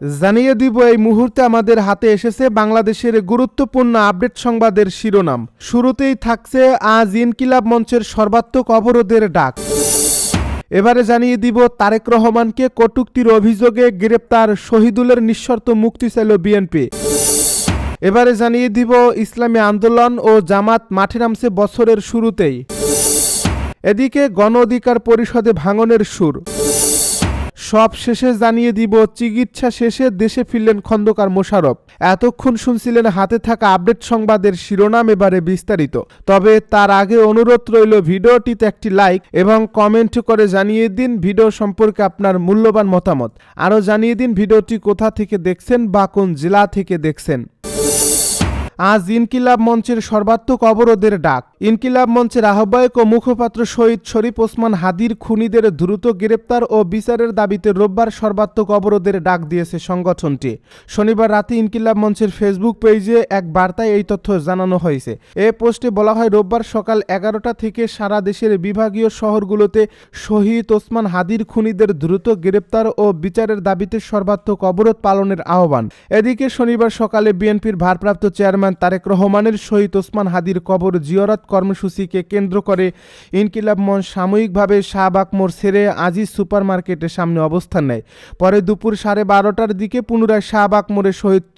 জানিয়ে দিব, এই মুহূর্তে আমাদের হাতে এসেছে বাংলাদেশের গুরুত্বপূর্ণ আপডেট সংবাদের শিরোনাম। শুরুতেই থাকছে আজ ইনকিলাব মঞ্চের সর্বাত্মক অবরোধের ডাক। এবারে জানিয়ে দিব, তারেক রহমানকে কটুক্তির অভিযোগে গ্রেপ্তার শহীদুলের নিঃশর্ত মুক্তি চাইল বিএনপি। এবারে জানিয়ে দিব, ইসলামী আন্দোলন ও জামাত মাঠে নামছে বছরের শুরুতেই। এদিকে গণ অধিকার পরিষদে ভাঙনের সুর। সব শেষে জানিয়ে দিব, চিকিৎসা শেষে দেশে ফিরলেন খন্দকার মোশারফ এতক্ষণ শুনছিলেন হাতে থাকা আপডেট সংবাদের শিরোনাম এবারে বিস্তারিত। তবে তার আগে অনুরোধ রইল ভিডিওটিতে একটি লাইক এবং কমেন্ট করে জানিয়ে দিন ভিডিও সম্পর্কে আপনার মূল্যবান মতামত। আরও জানিয়ে দিন ভিডিওটি কোথা থেকে দেখছেন বা কোন জেলা থেকে দেখছেন। আজ ইনকিলাব মঞ্চের সর্বাত্মক অবরোধের ডাক। ইনকিলাব মঞ্চের আহ্বায়ক ও মুখপাত্র শহীদ শরীফ ওসমান হাদির খুনিদের দ্রুত গ্রেপ্তার ও বিচারের দাবিতে রোববার সর্বাত্মক অবরোধের ডাক দিয়েছে সংগঠনটি। শনিবার রাতে ইনকিলাব মঞ্চের ফেসবুক পেজে এক বার্তায় এই তথ্য জানানো হয়েছে। এ পোস্টে বলা হয়, রোববার সকাল এগারোটা থেকে সারা দেশের বিভাগীয় শহরগুলোতে শহীদ ওসমান হাদির খুনিদের দ্রুত গ্রেপ্তার ও বিচারের দাবিতে সর্বাত্মক অবরোধ পালনের আহ্বান। এদিকে শনিবার সকালে বিএনপির ভারপ্রাপ্ত চেয়ারম্যান তারেক রহমানের শহীদ ওসমান হাদির কবর জিয়রত কর্মসূচিকে কেন্দ্র করে ইনকিলাব মঞ্চ সাময়িকভাবে শাহবাগ মোড় ছেড়ে আজিজ সুপার মার্কেটের সামনে অবস্থান নেয়। পরে দুপুর সাড়ে বারোটার দিকে পুনরায় শাহবাগ মোড়ে শহীদ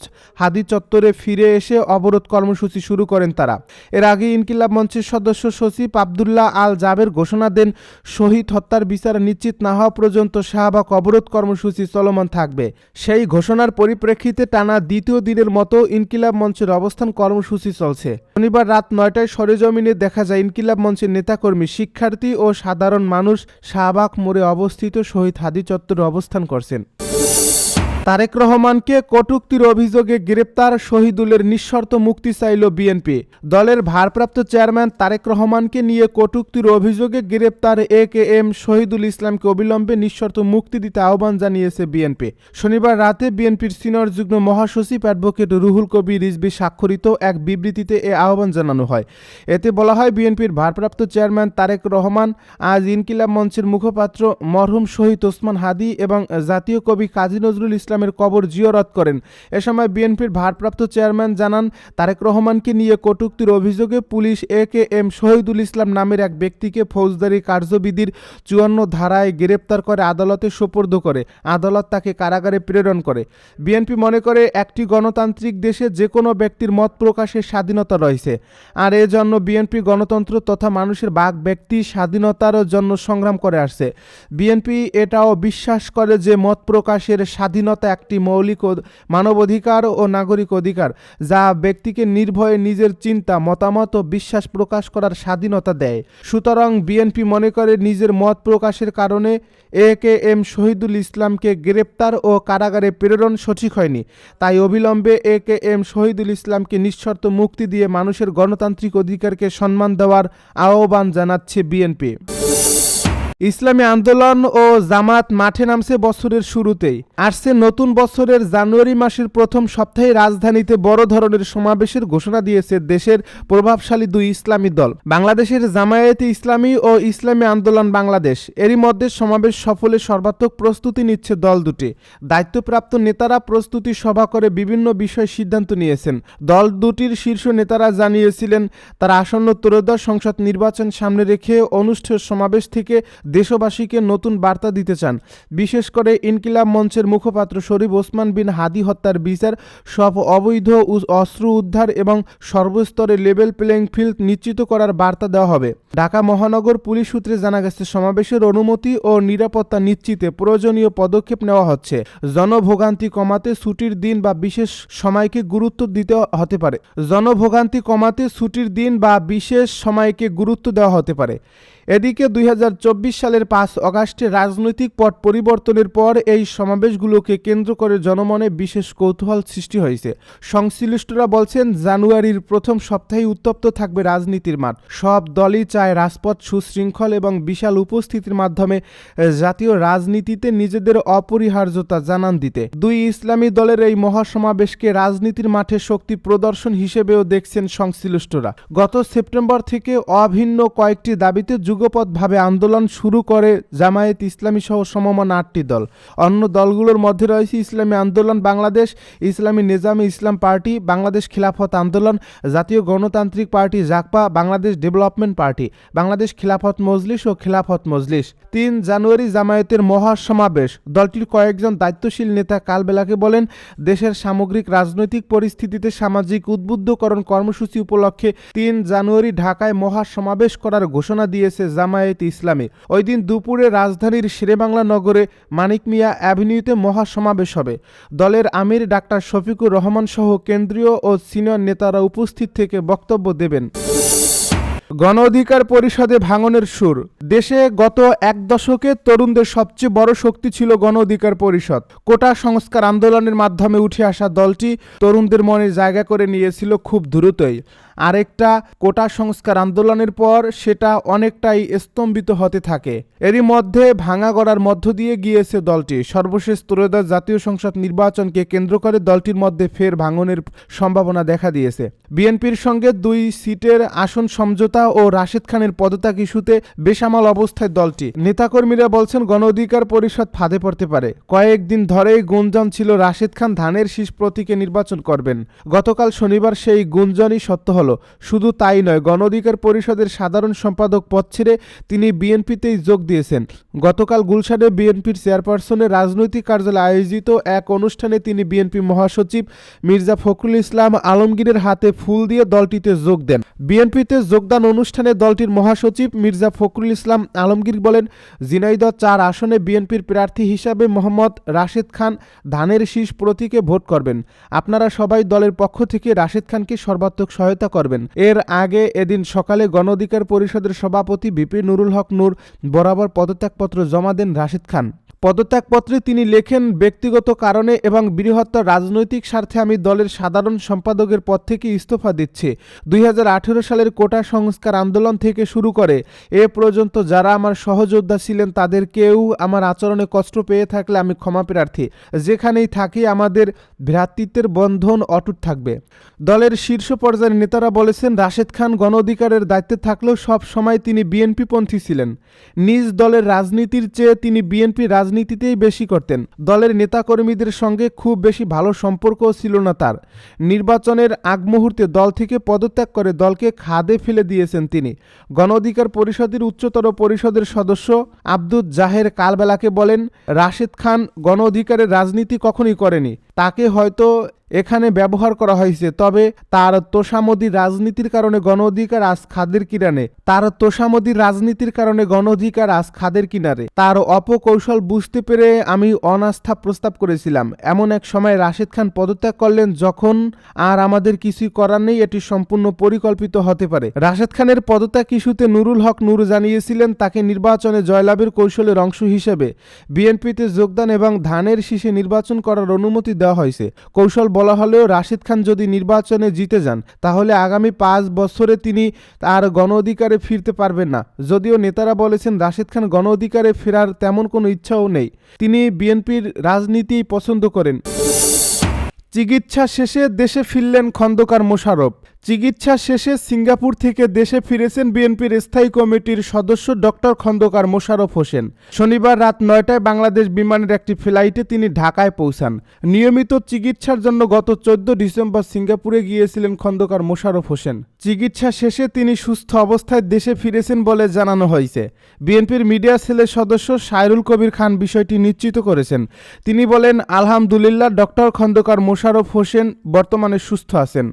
হাদি চত্বরে ফিরে এসে অবরোধ কর্মসূচি শুরু করেন তারা। এর আগে ইনকিলাব মঞ্চের সদস্য সচিব আবদুল্লাহ আল জাবের ঘোষণা দেন, শহীদ হত্যার বিচার নিশ্চিত না হওয়া পর্যন্ত শাহবাগ অবরোধ কর্মসূচি চলমান থাকবে। সেই ঘোষণার পরিপ্রেক্ষিতে টানা দ্বিতীয় দিনের মতো ইনকিলাব মঞ্চের অবস্থান কর্মসূচি চলছে। শনিবার রাত নয়টায় সরেজমিনে দেখা যায় ইনকিলাব মঞ্চের নেতাকর্মী, শিক্ষার্থী ও সাধারণ মানুষ শাহবাগ মোড়ে অবস্থিত শহীদ হাদি চত্বরে অবস্থান করছেন। তারেক রহমানকে কটুক্তির অভিযোগে গ্রেপ্তার শহীদুলের নিঃশর্ত মুক্তি চাইল বিএনপি। দলের ভারপ্রাপ্ত চেয়ারম্যান তারেক রহমানকে নিয়ে কটুক্তির অভিযোগে গ্রেপ্তার এ কে এম শহীদুল ইসলামকে অবিলম্বে নিঃশর্ত মুক্তি দিতে আহ্বান জানিয়েছে বিএনপি। শনিবার রাতে বিএনপির সিনিয়র যুগ্ম মহাসচিব অ্যাডভোকেট রুহুল কবির রিজবি স্বাক্ষরিত এক বিবৃতিতে এ আহ্বান জানানো হয়। এতে বলা হয়, বিএনপির ভারপ্রাপ্ত চেয়ারম্যান তারেক রহমান, আজ ইনকিলাব মঞ্চের মুখপাত্র মরহুম শহীদ ওসমান হাদি এবং জাতীয় কবি কাজী নজরুল ইসলাম ইসলামের কবর জিয়রত করেন। এ সময় বিএনপির ভারপ্রাপ্ত চেয়ারম্যান জানান, তারেক রহমানকে নিয়ে কটুক্তির অভিযোগে police A K M Shahidul Islam নামের এক ব্যক্তিকে ফৌজদারি কার্যবিধির চুয়ান্ন ধারায় গ্রেপ্তার করে আদালতে সোপর্দ করে। আদালত তাকে কারাগারে প্রেরণ করে। বিএনপি মনে করে, একটি গণতান্ত্রিক দেশে যে কোনো ব্যক্তির মত প্রকাশের স্বাধীনতা রয়েছে। আর এজন্য বিএনপি গণতন্ত্র তথা মানুষের বাক ব্যক্তি স্বাধীনতার জন্য সংগ্রাম করে আসছে। বিএনপি এটাও বিশ্বাস করে যে মত প্রকাশের স্বাধীনতা একটি মৌলিক মানবাধিকার ও নাগরিক অধিকার, যা ব্যক্তিকে নির্ভয়ে নিজের চিন্তা, মতামত ও বিশ্বাস প্রকাশ করার স্বাধীনতা দেয়। সুতরাং বিএনপি মনে করে নিজের মত প্রকাশের কারণে এ কে এম শহীদুল ইসলামকে গ্রেপ্তার ও কারাগারে প্রেরণ সঠিক হয়নি। তাই অবিলম্বে এ কে এম শহীদুল ইসলামকে নিঃশর্ত মুক্তি দিয়ে মানুষের গণতান্ত্রিক অধিকারকে সম্মান দেওয়ার আহ্বান জানাচ্ছে বিএনপি। ইসলামী আন্দোলন ও জামাত মাঠে নামছে বছরের শুরুতেই। আসছে নতুন বছরের জানুয়ারি মাসের প্রথম সপ্তাহে রাজধানীতে বড় ধরনের সমাবেশের ঘোষণা দিয়েছে দেশের প্রভাবশালী দুই ইসলামী দল। বাংলাদেশের জামায়াতে ইসলামী ও ইসলামী আন্দোলন বাংলাদেশ। এরই মধ্যে সমাবেশ সফলে সর্বাত্মক প্রস্তুতি নিচ্ছে দল দুটি। দায়িত্বপ্রাপ্ত নেতারা প্রস্তুতি সভা করে বিভিন্ন বিষয় সিদ্ধান্ত নিয়েছেন। দল দুটির শীর্ষ নেতারা জানিয়েছিলেন, তারা আসন্ন ত্রয়োদশ সংসদ নির্বাচন সামনে রেখে অনুষ্ঠেয় সমাবেশ থেকে দেশবাসীকে নতুন বার্তা দিতে চান। বিশেষ করে ইনকিলাব মঞ্চের মুখপাত্র শরীফ ওসমান বিন হাদি হত্যার বিচার, সব অবৈধ অস্ত্র উদ্ধার এবং সর্বস্তরে লেভেল প্লেইং ফিল্ড নিশ্চিত করার বার্তা দেওয়া হবে। ঢাকা মহানগর পুলিশ সূত্রে জানা গেছে, সমাবেশের অনুমতি ও নিরাপত্তা নিশ্চিতে প্রয়োজনীয় পদক্ষেপ নেওয়া হচ্ছে। জনভোগান্তি কমাতে ছুটির দিন বা বিশেষ সময়কে গুরুত্ব দিতে হতে পারে। জনভোগান্তি কমাতে ছুটির দিন বা বিশেষ সময়কে গুরুত্ব দেওয়া হতে পারে। এদিকে দুই হাজার চব্বিশ সালের পাঁচ অগাস্টে রাজনৈতিক পট পরিবর্তনের পর এই সমাবেশগুলোকে কেন্দ্র করে জনমনে বিশেষ কৌতূহল সৃষ্টি হয়েছে। সংশ্লিষ্টরা বলছেন, জানুয়ারির প্রথম সপ্তাহে উত্তপ্ত থাকবে রাজনীতির মাঠ। সব দলই চায় রাজপথ সুশৃঙ্খল এবং বিশাল উপস্থিতির মাধ্যমে জাতীয় রাজনীতিতে নিজেদের অপরিহার্যতা জানান দিতে। দুই ইসলামী দলের এই মহাসমাবেশকে রাজনীতির মাঠে শক্তি প্রদর্শন হিসেবেও দেখছেন সংশ্লিষ্টরা। গত সেপ্টেম্বর থেকে অভিন্ন কয়েকটি দাবিতে যুগপৎভাবে আন্দোলন শুরু করে জামায়াত ইসলামী সহ সমমান আটটি দল। অন্য দলগুলোর মধ্যে রয়েছে ইসলামী আন্দোলন, বাংলাদেশ ইসলামী নিজামী ইসলাম পার্টি, বাংলাদেশ খিলাফত আন্দোলন, জাতীয় গণতান্ত্রিক party JAGPA, Bangladesh development party, Bangladesh Khilafat Majlis ও খিলাফত মজলিস। তিন জানুয়ারি জামায়াতের মহাসমাবেশ। দলটির কয়েকজন দায়িত্বশীল নেতা কালবেলাকে বলেন, দেশের সামগ্রিক রাজনৈতিক পরিস্থিতিতে সামাজিক উদ্বুদ্ধকরণ কর্মসূচি উপলক্ষে তিন জানুয়ারি ঢাকায় মহাসমাবেশ করার ঘোষণা দিয়েছে জামায়াত ইসলামী। ওই দিন দুপুরে রাজধানীর শেরেবাংলা নগরে মানিক মিয়া অ্যাভিনিউতে মহাসমাবেশ হবে। দলের আমির ডাক্তার শফিকুর রহমান সহ কেন্দ্রীয় ও সিনিয়র নেতারা উপস্থিত থেকে বক্তব্য দেবেন। গণ অধিকার পরিষদে ভাঙনের সুর। দেশে গত এক দশকে তরুণদের সবচেয়ে বড় শক্তি ছিল গণ অধিকার পরিষদ। কোটা সংস্কার আন্দোলনের মাধ্যমে উঠে আসা দলটি তরুণদের মনে জায়গা করে নিয়েছিল খুব দ্রুতই। আরেকটা কোটা সংস্কার আন্দোলনের পর সেটা অনেকটাই স্তম্ভিত হতে থাকে। এরই মধ্যে ভাঙা গড়ার মধ্য দিয়ে গিয়েছে দলটি। সর্বশেষ ত্রয়োদশ জাতীয় সংসদ নির্বাচনকে কেন্দ্র করে দলটির মধ্যে ফের ভাঙনের সম্ভাবনা দেখা দিয়েছে। বিএনপির সঙ্গে দুই সিটের আসন সমঝোতা ও রাশেদ খানের পদত্যাগ ইস্যুতে বেসামাল অবস্থায় দলটি। নেতাকর্মীরা বলছেন গণ অধিকার পরিষদ ফাঁদে পড়তে পারে। কয়েকদিন ধরেই গুঞ্জন ছিল, রাশেদ খান ধানের শীষ প্রতীকে নির্বাচন করবেন। গতকাল শনিবার সেই গুঞ্জনই সত্য হলো। শুধু তাই নয় গণ অধিকার পরিষদের সাধারণ সম্পাদক পদ ছেড়ে তিনি বিএনপিতেই যোগ দিয়েছেন। গতকাল গুলশানে বিএনপির চেয়ারপারসনের রাজনৈতিক কার্যালয়ে আয়োজিত এক অনুষ্ঠানে তিনি বিএনপি মহাসচিব মির্জা ফখরুল ইসলাম আলমগীরের হাতে ফুল দিয়ে দলটিতে যোগ দেন। বিএনপিতে যোগদান অনুষ্ঠানে দলটির মহাসচিব মির্জা ফখরুল ইসলাম আলমগীর বলেন, ঝিনাইদহ চার আসনে বিএনপির প্রার্থী হিসাবে মোহাম্মদ রাশেদ খান ধানের শীষ প্রতীকে ভোট করবেন। আপনারা সবাই দলের পক্ষ থেকে রাশেদ খানকে সর্বাত্মক সহায়তা করবেন। এর আগে এদিন সকালে গণ অধিকার পরিষদের সভাপতি বিপি নুরুল হক নূর বরাবর পদত্যাগপত্র জমা দেন রাশিদ খান। পদত্যাগপত্রে তিনি লেখেন, ব্যক্তিগত কারণে এবং বৃহত্তর রাজনৈতিক স্বার্থে আমি দলের সাধারণ সম্পাদকের পদ থেকে ইস্তফা দিচ্ছি। দুই হাজার আঠারো সালের কোটা সংস্কার আন্দোলন থেকে শুরু করে, এ পর্যন্ত যারা আমার সহযোদ্ধা ছিলেন তাদের কেউ আমার আচরণে কষ্ট পেয়ে থাকলে আমি ক্ষমা প্রার্থী। যেখানেই থাকি আমাদের ভ্রাতৃত্বের বন্ধন অটুট থাকবে। দলের শীর্ষ পর্যায়ের নেতারা বলেছেন, রাশেদ খান গণ অধিকারের দায়িত্বে থাকলেও সব সময় তিনি বিএনপি পন্থী ছিলেন। নিজ দলের রাজনীতির চেয়ে তিনি বিএনপি রাজনীতিতেই বেশি করতেন। দলের নেতাকর্মীদের সঙ্গে খুব বেশি ভালো সম্পর্ক ছিল না তার। নির্বাচনের আগ মুহূর্তে দল থেকে পদত্যাগ করে দলকে খাদে ফেলে দিয়েছেন তিনি। গণ অধিকার পরিষদের উচ্চতর পরিষদের সদস্য আব্দুল জাহের কালবেলাকে বলেন, রাশেদ খান গণ অধিকারের রাজনীতি কখনই করেনি। তাকে হয়তো এখানে ব্যবহার করা হয়েছে। তবে তার তোষামদির রাজনীতির কারণে গণ অধিকার আজ খাদের কিনারে। তার তোষামদির রাজনীতির কারণে গণ অধিকার আজ খাদের কিনারে। তার অপকৌশল বুঝতে পেরে আমি অনাস্থা প্রস্তাব করেছিলাম। এমন এক সময় রাশেদ খান পদত্যাগ করলেন যখন আর আমাদের কিছুই করার নেই, এটি সম্পূর্ণ পরিকল্পিত হতে পারে। রাশেদ খানের পদত্যাগ ইস্যুতে নুরুল হক নূর জানিয়েছিলেন, তাকে নির্বাচনে জয়লাভের কৌশলের অংশ হিসেবে। বিএনপিতে যোগদান এবং ধানের শীষে নির্বাচন করার অনুমতি দেওয়া হয়েছে। কৌশল বলা হলেও রাশিদ খান যদি নির্বাচনে জিতে যান, তাহলে আগামী পাঁচ বছরে তিনি তার গণ অধিকারে ফিরতে পারবেন না। যদিও নেতারা বলেছেন রাশিদ খান গণ অধিকারে ফেরার তেমন কোনো ইচ্ছাও নেই। তিনি বিএনপির রাজনীতি পছন্দ করেন। চিকিৎসা শেষে দেশে ফিরলেন খন্দকার মোশাররফ। চিকিৎসা শেষে সিঙ্গাপুর থেকে দেশে ফিরেছেন বিএনপির স্থায়ী কমিটির সদস্য ডক্টর খন্দকার মোশারফ হোসেন। শনিবার রাত নয়টায় বাংলাদেশ বিমানের একটি ফ্লাইটে তিনি ঢাকায় পৌঁছান। নিয়মিত চিকিৎসার জন্য গত চোদ্দ ডিসেম্বর সিঙ্গাপুরে গিয়েছিলেন খন্দকার মোশারফ হোসেন। চিকিৎসা শেষে তিনি সুস্থ অবস্থায় দেশে ফিরেছেন বলে জানানো হয়েছে। বিএনপির মিডিয়া সেলের সদস্য সাইরুল কবির খান বিষয়টি নিশ্চিত করেছেন। তিনি বলেন, আলহামদুলিল্লাহ, ডক্টর খন্দকার মোশাররফ হোসেন বর্তমানে সুস্থ আছেন।